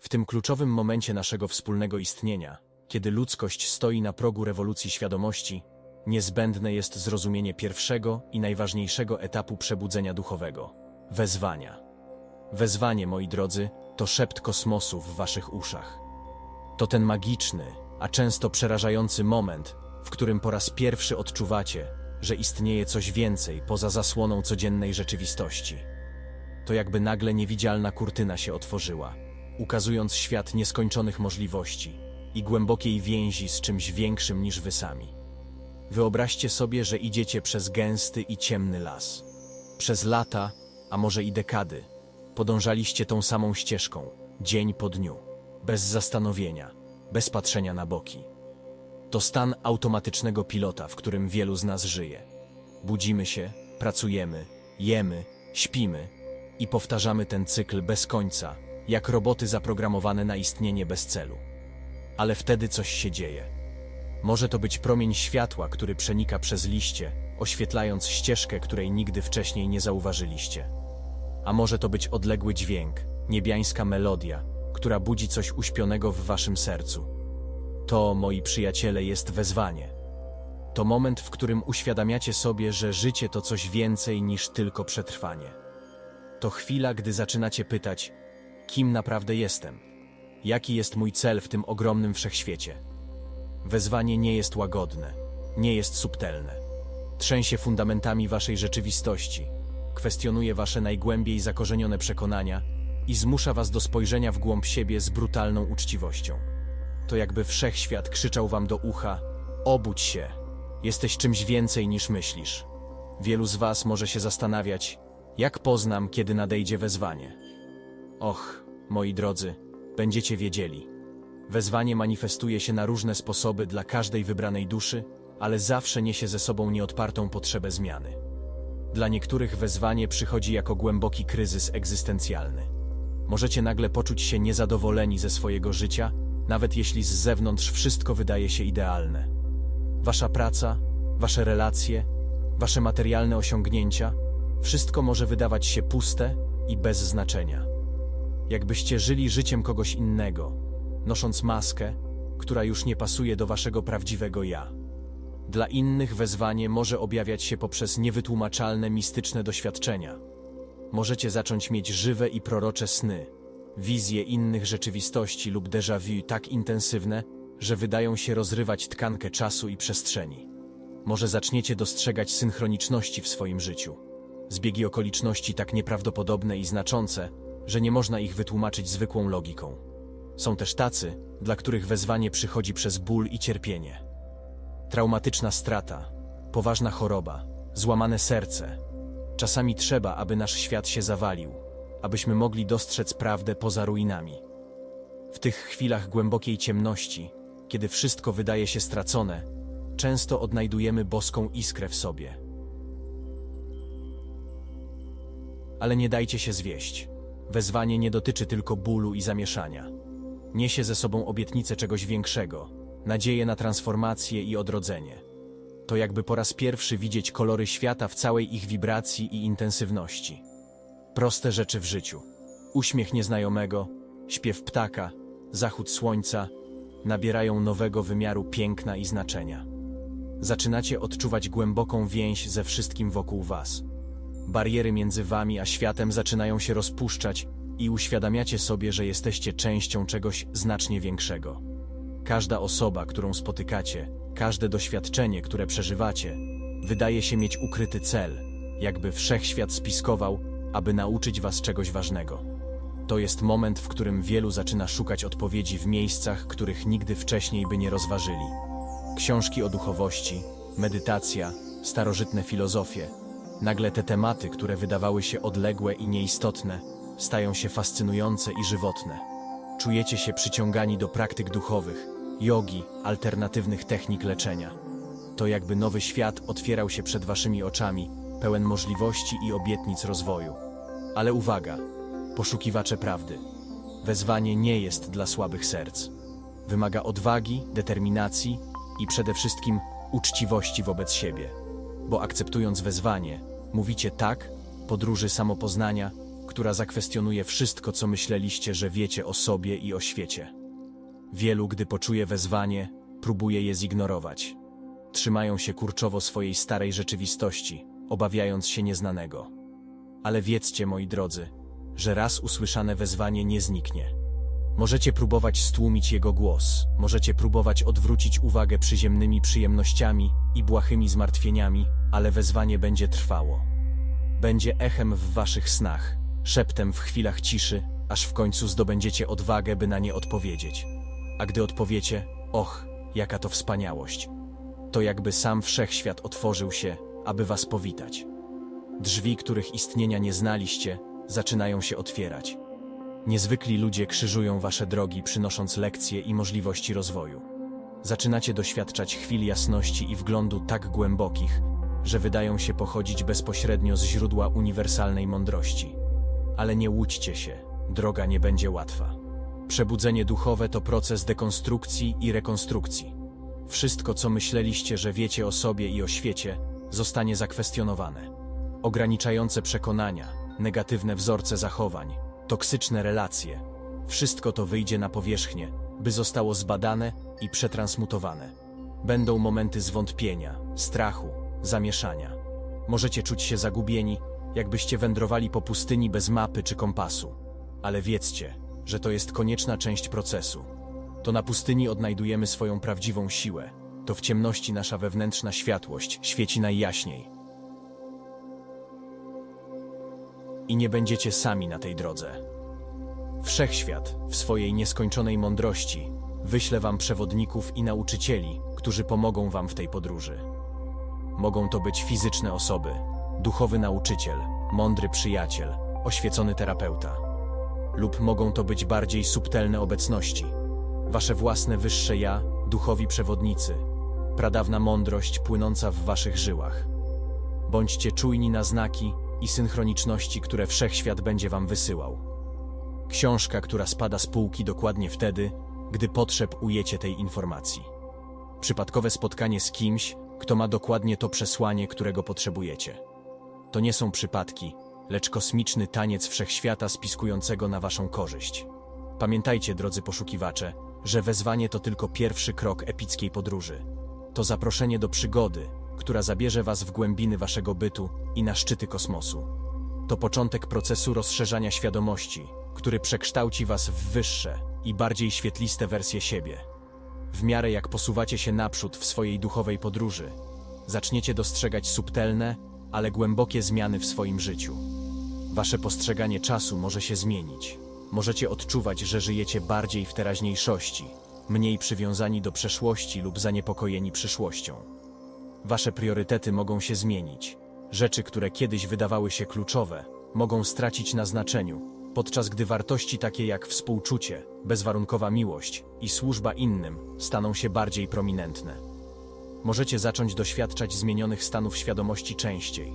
W tym kluczowym momencie naszego wspólnego istnienia, kiedy ludzkość stoi na progu rewolucji świadomości, niezbędne jest zrozumienie pierwszego i najważniejszego etapu przebudzenia duchowego wezwania. Wezwanie, moi drodzy, to szept kosmosu w waszych uszach. To ten magiczny, a często przerażający moment, w którym po raz pierwszy odczuwacie, że istnieje coś więcej poza zasłoną codziennej rzeczywistości. To jakby nagle niewidzialna kurtyna się otworzyła, ukazując świat nieskończonych możliwości i głębokiej więzi z czymś większym niż wy sami. Wyobraźcie sobie, że idziecie przez gęsty i ciemny las. Przez lata, a może i dekady, podążaliście tą samą ścieżką, dzień po dniu, bez zastanowienia, bez patrzenia na boki. To stan automatycznego pilota, w którym wielu z nas żyje. Budzimy się, pracujemy, jemy, śpimy i powtarzamy ten cykl bez końca, jak roboty zaprogramowane na istnienie bez celu. Ale wtedy coś się dzieje. Może to być promień światła, który przenika przez liście, oświetlając ścieżkę, której nigdy wcześniej nie zauważyliście. A może to być odległy dźwięk, niebiańska melodia, która budzi coś uśpionego w waszym sercu. To, moi przyjaciele, jest wezwanie. To moment, w którym uświadamiacie sobie, że życie to coś więcej niż tylko przetrwanie. To chwila, gdy zaczynacie pytać, kim naprawdę jestem? Jaki jest mój cel w tym ogromnym wszechświecie? Wezwanie nie jest łagodne, nie jest subtelne. Trzęsie fundamentami waszej rzeczywistości, kwestionuje wasze najgłębiej zakorzenione przekonania i zmusza was do spojrzenia w głąb siebie z brutalną uczciwością. To jakby wszechświat krzyczał wam do ucha: Obudź się, jesteś czymś więcej niż myślisz. Wielu z was może się zastanawiać, jak poznam, kiedy nadejdzie wezwanie. Och, moi drodzy, będziecie wiedzieli. Wezwanie manifestuje się na różne sposoby dla każdej wybranej duszy, ale zawsze niesie ze sobą nieodpartą potrzebę zmiany. Dla niektórych wezwanie przychodzi jako głęboki kryzys egzystencjalny. Możecie nagle poczuć się niezadowoleni ze swojego życia, nawet jeśli z zewnątrz wszystko wydaje się idealne. Wasza praca, wasze relacje, wasze materialne osiągnięcia wszystko może wydawać się puste i bez znaczenia. Jakbyście żyli życiem kogoś innego, nosząc maskę, która już nie pasuje do waszego prawdziwego ja. Dla innych wezwanie może objawiać się poprzez niewytłumaczalne mistyczne doświadczenia. Możecie zacząć mieć żywe i prorocze sny, wizje innych rzeczywistości lub déjà vu tak intensywne, że wydają się rozrywać tkankę czasu i przestrzeni. Może zaczniecie dostrzegać synchroniczności w swoim życiu. Zbiegi okoliczności tak nieprawdopodobne i znaczące, że nie można ich wytłumaczyć zwykłą logiką. Są też tacy, dla których wezwanie przychodzi przez ból i cierpienie. Traumatyczna strata, poważna choroba, złamane serce. Czasami trzeba, aby nasz świat się zawalił, abyśmy mogli dostrzec prawdę poza ruinami. W tych chwilach głębokiej ciemności, kiedy wszystko wydaje się stracone, często odnajdujemy boską iskrę w sobie. Ale nie dajcie się zwieść. Wezwanie nie dotyczy tylko bólu i zamieszania. Niesie ze sobą obietnicę czegoś większego, nadzieję na transformację i odrodzenie. To jakby po raz pierwszy widzieć kolory świata w całej ich wibracji i intensywności. Proste rzeczy w życiu. Uśmiech nieznajomego, śpiew ptaka, zachód słońca nabierają nowego wymiaru piękna i znaczenia. Zaczynacie odczuwać głęboką więź ze wszystkim wokół was. Bariery między wami a światem zaczynają się rozpuszczać i uświadamiacie sobie, że jesteście częścią czegoś znacznie większego. Każda osoba, którą spotykacie, każde doświadczenie, które przeżywacie, wydaje się mieć ukryty cel, jakby wszechświat spiskował, aby nauczyć was czegoś ważnego. To jest moment, w którym wielu zaczyna szukać odpowiedzi w miejscach, których nigdy wcześniej by nie rozważyli. Książki o duchowości, medytacja, starożytne filozofie. Nagle te tematy, które wydawały się odległe i nieistotne, stają się fascynujące i żywotne. Czujecie się przyciągani do praktyk duchowych, jogi, alternatywnych technik leczenia. To jakby nowy świat otwierał się przed waszymi oczami, pełen możliwości i obietnic rozwoju. Ale uwaga, poszukiwacze prawdy. Wezwanie nie jest dla słabych serc. Wymaga odwagi, determinacji i przede wszystkim uczciwości wobec siebie. Bo akceptując wezwanie, mówicie tak podróży samopoznania, która zakwestionuje wszystko, co myśleliście, że wiecie o sobie i o świecie. Wielu, gdy poczuje wezwanie, próbuje je zignorować. Trzymają się kurczowo swojej starej rzeczywistości, obawiając się nieznanego. Ale wiedzcie, moi drodzy, że raz usłyszane wezwanie nie zniknie. Możecie próbować stłumić jego głos, możecie próbować odwrócić uwagę przyziemnymi przyjemnościami i błahymi zmartwieniami, ale wezwanie będzie trwało. Będzie echem w waszych snach, szeptem w chwilach ciszy, aż w końcu zdobędziecie odwagę, by na nie odpowiedzieć. A gdy odpowiecie, och, jaka to wspaniałość, to jakby sam wszechświat otworzył się, aby was powitać. Drzwi, których istnienia nie znaliście, zaczynają się otwierać. Niezwykli ludzie krzyżują wasze drogi, przynosząc lekcje i możliwości rozwoju. Zaczynacie doświadczać chwil jasności i wglądu tak głębokich, że wydają się pochodzić bezpośrednio z źródła uniwersalnej mądrości. Ale nie łudźcie się, droga nie będzie łatwa. Przebudzenie duchowe to proces dekonstrukcji i rekonstrukcji. Wszystko, co myśleliście, że wiecie o sobie i o świecie, zostanie zakwestionowane. Ograniczające przekonania, negatywne wzorce zachowań, toksyczne relacje wszystko to wyjdzie na powierzchnię, by zostało zbadane i przetransmutowane. Będą momenty zwątpienia, strachu, zamieszania. Możecie czuć się zagubieni, jakbyście wędrowali po pustyni bez mapy czy kompasu. Ale wiedzcie, że to jest konieczna część procesu. To na pustyni odnajdujemy swoją prawdziwą siłę. To w ciemności nasza wewnętrzna światłość świeci najjaśniej. I nie będziecie sami na tej drodze. Wszechświat, w swojej nieskończonej mądrości, wyśle wam przewodników i nauczycieli, którzy pomogą wam w tej podróży. Mogą to być fizyczne osoby, duchowy nauczyciel, mądry przyjaciel, oświecony terapeuta. Lub mogą to być bardziej subtelne obecności, wasze własne wyższe ja, duchowi przewodnicy, pradawna mądrość płynąca w waszych żyłach. Bądźcie czujni na znaki i synchroniczności, które wszechświat będzie wam wysyłał. Książka, która spada z półki dokładnie wtedy, gdy potrzeb ujecie tej informacji. Przypadkowe spotkanie z kimś, kto ma dokładnie to przesłanie, którego potrzebujecie. To nie są przypadki, lecz kosmiczny taniec wszechświata spiskującego na waszą korzyść. Pamiętajcie, drodzy poszukiwacze, że wezwanie to tylko pierwszy krok epickiej podróży. To zaproszenie do przygody, która zabierze was w głębiny waszego bytu i na szczyty kosmosu. To początek procesu rozszerzania świadomości, który przekształci was w wyższe i bardziej świetliste wersje siebie. W miarę jak posuwacie się naprzód w swojej duchowej podróży, zaczniecie dostrzegać subtelne, ale głębokie zmiany w swoim życiu. Wasze postrzeganie czasu może się zmienić. Możecie odczuwać, że żyjecie bardziej w teraźniejszości, mniej przywiązani do przeszłości lub zaniepokojeni przyszłością. Wasze priorytety mogą się zmienić. Rzeczy, które kiedyś wydawały się kluczowe, mogą stracić na znaczeniu, podczas gdy wartości takie jak współczucie, bezwarunkowa miłość i służba innym staną się bardziej prominentne. Możecie zacząć doświadczać zmienionych stanów świadomości częściej.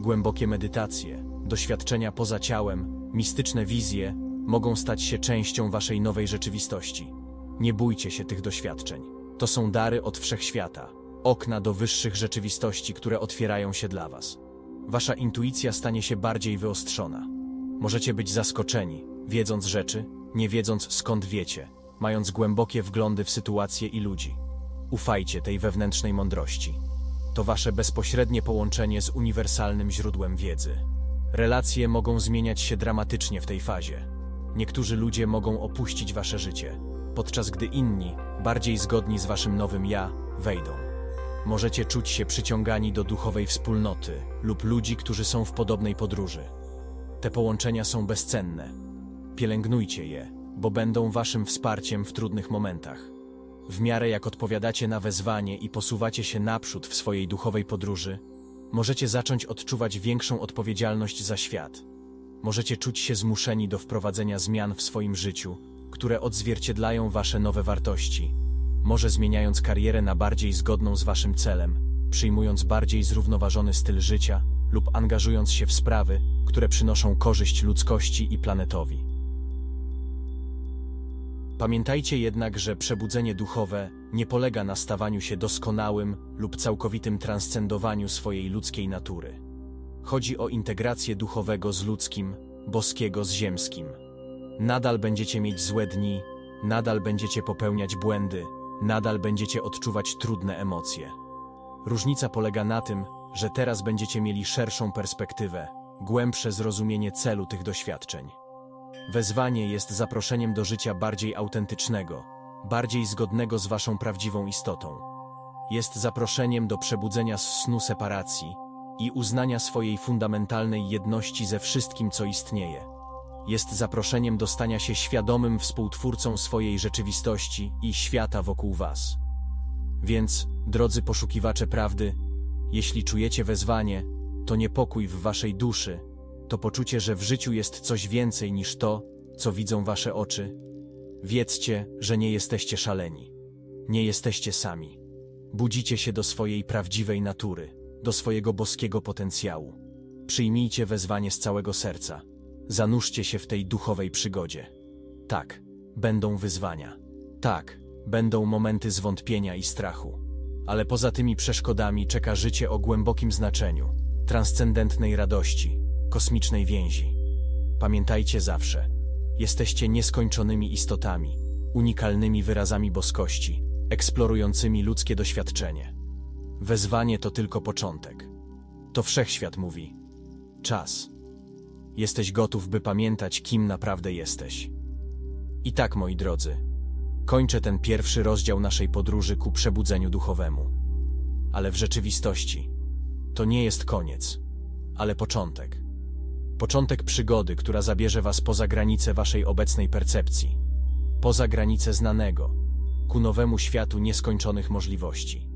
Głębokie medytacje, doświadczenia poza ciałem, mistyczne wizje mogą stać się częścią waszej nowej rzeczywistości. Nie bójcie się tych doświadczeń. To są dary od wszechświata, okna do wyższych rzeczywistości, które otwierają się dla was. Wasza intuicja stanie się bardziej wyostrzona. Możecie być zaskoczeni, wiedząc rzeczy, nie wiedząc skąd wiecie, mając głębokie wglądy w sytuacje i ludzi. Ufajcie tej wewnętrznej mądrości. To wasze bezpośrednie połączenie z uniwersalnym źródłem wiedzy. Relacje mogą zmieniać się dramatycznie w tej fazie. Niektórzy ludzie mogą opuścić wasze życie, podczas gdy inni, bardziej zgodni z waszym nowym ja, wejdą. Możecie czuć się przyciągani do duchowej wspólnoty lub ludzi, którzy są w podobnej podróży. Te połączenia są bezcenne. Pielęgnujcie je, bo będą waszym wsparciem w trudnych momentach. W miarę jak odpowiadacie na wezwanie i posuwacie się naprzód w swojej duchowej podróży, możecie zacząć odczuwać większą odpowiedzialność za świat. Możecie czuć się zmuszeni do wprowadzenia zmian w swoim życiu, które odzwierciedlają wasze nowe wartości. Może zmieniając karierę na bardziej zgodną z waszym celem, przyjmując bardziej zrównoważony styl życia lub angażując się w sprawy, które przynoszą korzyść ludzkości i planetowi. Pamiętajcie jednak, że przebudzenie duchowe nie polega na stawaniu się doskonałym lub całkowitym transcendowaniu swojej ludzkiej natury. Chodzi o integrację duchowego z ludzkim, boskiego z ziemskim. Nadal będziecie mieć złe dni, nadal będziecie popełniać błędy, nadal będziecie odczuwać trudne emocje. Różnica polega na tym, że teraz będziecie mieli szerszą perspektywę, głębsze zrozumienie celu tych doświadczeń. Wezwanie jest zaproszeniem do życia bardziej autentycznego, bardziej zgodnego z waszą prawdziwą istotą. Jest zaproszeniem do przebudzenia z snu separacji i uznania swojej fundamentalnej jedności ze wszystkim, co istnieje. Jest zaproszeniem do stania się świadomym współtwórcą swojej rzeczywistości i świata wokół was. Więc, drodzy poszukiwacze prawdy, jeśli czujecie wezwanie, to niepokój w waszej duszy, to poczucie, że w życiu jest coś więcej niż to, co widzą wasze oczy. Wiedzcie, że nie jesteście szaleni. Nie jesteście sami. Budzicie się do swojej prawdziwej natury, do swojego boskiego potencjału. Przyjmijcie wezwanie z całego serca. Zanurzcie się w tej duchowej przygodzie. Tak, będą wyzwania. Tak, będą momenty zwątpienia i strachu. Ale poza tymi przeszkodami czeka życie o głębokim znaczeniu, transcendentnej radości, kosmicznej więzi. Pamiętajcie zawsze, jesteście nieskończonymi istotami, unikalnymi wyrazami boskości, eksplorującymi ludzkie doświadczenie. Wezwanie to tylko początek. To wszechświat mówi: czas. Jesteś gotów, by pamiętać, kim naprawdę jesteś. I tak, moi drodzy, kończę ten pierwszy rozdział naszej podróży ku przebudzeniu duchowemu. Ale w rzeczywistości to nie jest koniec, ale początek. Początek przygody, która zabierze was poza granice waszej obecnej percepcji, poza granice znanego, ku nowemu światu nieskończonych możliwości.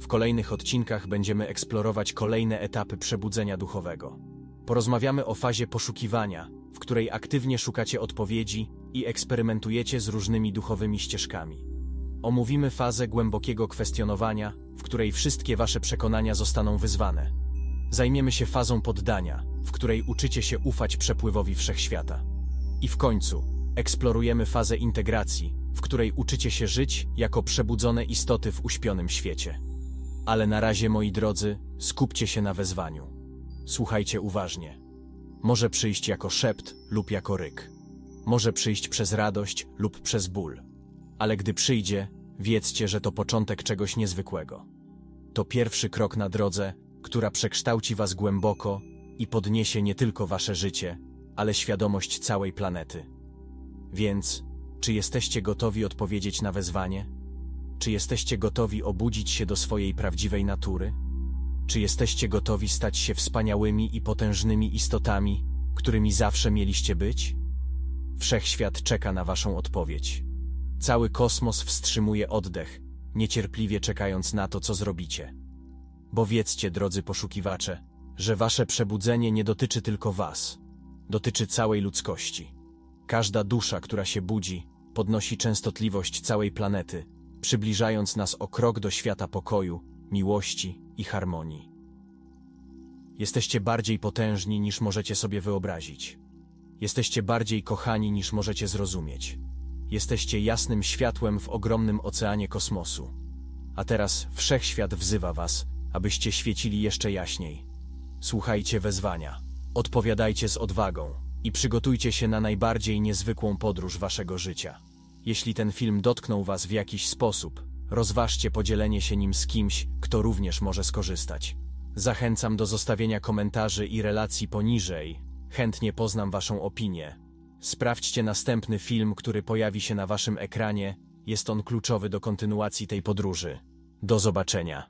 W kolejnych odcinkach będziemy eksplorować kolejne etapy przebudzenia duchowego. Porozmawiamy o fazie poszukiwania, w której aktywnie szukacie odpowiedzi i eksperymentujecie z różnymi duchowymi ścieżkami. Omówimy fazę głębokiego kwestionowania, w której wszystkie wasze przekonania zostaną wyzwane. Zajmiemy się fazą poddania, w której uczycie się ufać przepływowi wszechświata. I w końcu eksplorujemy fazę integracji, w której uczycie się żyć jako przebudzone istoty w uśpionym świecie. Ale na razie, moi drodzy, skupcie się na wezwaniu. Słuchajcie uważnie. Może przyjść jako szept lub jako ryk. Może przyjść przez radość lub przez ból. Ale gdy przyjdzie, wiedzcie, że to początek czegoś niezwykłego. To pierwszy krok na drodze, która przekształci was głęboko i podniesie nie tylko wasze życie, ale świadomość całej planety. Więc, czy jesteście gotowi odpowiedzieć na wezwanie? Czy jesteście gotowi obudzić się do swojej prawdziwej natury? Czy jesteście gotowi stać się wspaniałymi i potężnymi istotami, którymi zawsze mieliście być? Wszechświat czeka na waszą odpowiedź. Cały kosmos wstrzymuje oddech, niecierpliwie czekając na to, co zrobicie. Bo wiedzcie, drodzy poszukiwacze, że wasze przebudzenie nie dotyczy tylko was, dotyczy całej ludzkości. Każda dusza, która się budzi, podnosi częstotliwość całej planety, przybliżając nas o krok do świata pokoju, miłości i harmonii. Jesteście bardziej potężni niż możecie sobie wyobrazić. Jesteście bardziej kochani niż możecie zrozumieć. Jesteście jasnym światłem w ogromnym oceanie kosmosu. A teraz wszechświat wzywa was, abyście świecili jeszcze jaśniej. Słuchajcie wezwania, odpowiadajcie z odwagą i przygotujcie się na najbardziej niezwykłą podróż waszego życia. Jeśli ten film dotknął was w jakiś sposób, rozważcie podzielenie się nim z kimś, kto również może skorzystać. Zachęcam do zostawienia komentarzy i relacji poniżej. Chętnie poznam waszą opinię. Sprawdźcie następny film, który pojawi się na waszym ekranie. Jest on kluczowy do kontynuacji tej podróży. Do zobaczenia.